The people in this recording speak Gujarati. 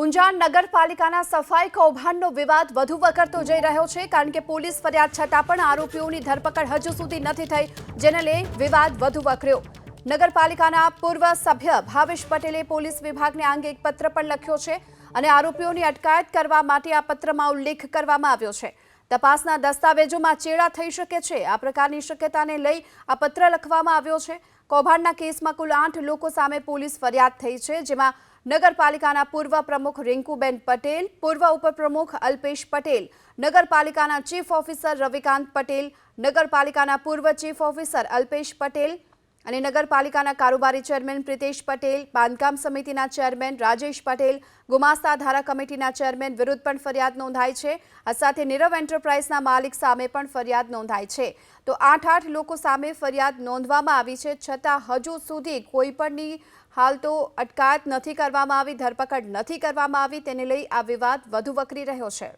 ઊંઝા નગરપાલિકાના સફાઈ કૌભાંડનો વિવાદ વધુ વકરતો જઈ રહ્યો છે, કારણ કે પોલીસ ફરિયાદ છતાં પણ આરોપીઓની ધરપકડ હજુ સુધી નથી થઈ, જેને લઈ વિવાદ વધુ વકર્યો. નગરપાલિકાના પૂર્વ સભ્ય ભાવેશ પટેલે પોલીસ વિભાગને આ અંગે એક પત્ર પણ લખ્યો છે અને આરોપીઓની અટકાયત કરવા માટે આ પત્રમાં ઉલ્લેખ કરવામાં આવ્યો છે. તપાસના દસ્તાવેજોમાં ચેડા થઈ શકે છે, આ પ્રકારની શક્યતાને લઈ આ પત્ર લખવામાં આવ્યો છે. કૌભાંડના કેસમાં કુલ આઠ લોકો સામે પોલીસ ફરિયાદ થઈ છે, જેમાં નગરપાલિકાના પૂર્વ પ્રમુખ રિંકુબેન પટેલ, પૂર્વ ઉપપ્રમુખ અલ્પેશ પટેલ, નગરપાલિકાના ચીફ ઓફિસર રવિકાંત પટેલ, નગરપાલિકાના પૂર્વ ચીફ ઓફિસર અલ્પેશ પટેલ અને નગરપાલિકાના કારોબારી ચેરમેન પ્રિતેશ પટેલ, બાંધકામ સમિતિના ચેરમેન રાજેશ પટેલ, ગુમાસ્તા ધારા કમિટીના ચેરમેન વિરુદ્ધ પણ ફરિયાદ નોંધાઈ છે. આ સાથે નીરવ એન્ટરપ્રાઇઝના માલિક સામે પણ ફરિયાદ નોંધાઈ છે. તો આઠ આઠ લોકો સામે ફરિયાદ નોંધવામાં આવી છે. છતાં હજુ સુધી કોઈપણની હાલ તો અટકાયત નથી કરવામાં આવી, ધરપકડ નથી કરવામાં આવી. તેને લઈ આ વિવાદ વધુ વકરી રહ્યો છે.